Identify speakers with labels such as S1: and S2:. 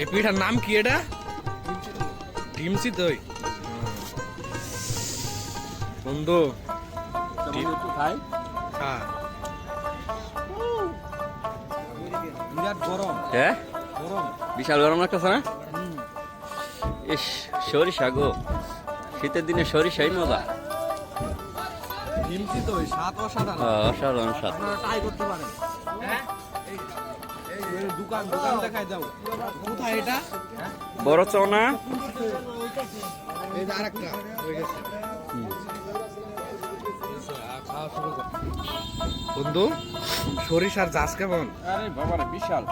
S1: এই পিঠার নাম কি এটা? ডিমসি দই। বন্ধু
S2: একটু খাই।
S1: খা।
S2: বিরাট গরম।
S3: হ্যাঁ?
S2: গরম।
S3: বিশাল গরম লাগতেছে না? ইস সরিষা গো। শীতের দিনে সরিষাই মজা।
S2: ডিমসি তো অসাধারণ।
S3: স্বাদ।
S2: ট্রাই করতে পারেন। হ্যাঁ? এই দোকান দোকান দেখাই দাও।
S1: কোথায় এটা?
S3: বড় চনা
S1: এই যে আরেকটা হয়ে গেছে। খাওয়া শুরু কর বন্ধু সরিষার চাষ কেমন?
S2: আরে বাবা বিশাল।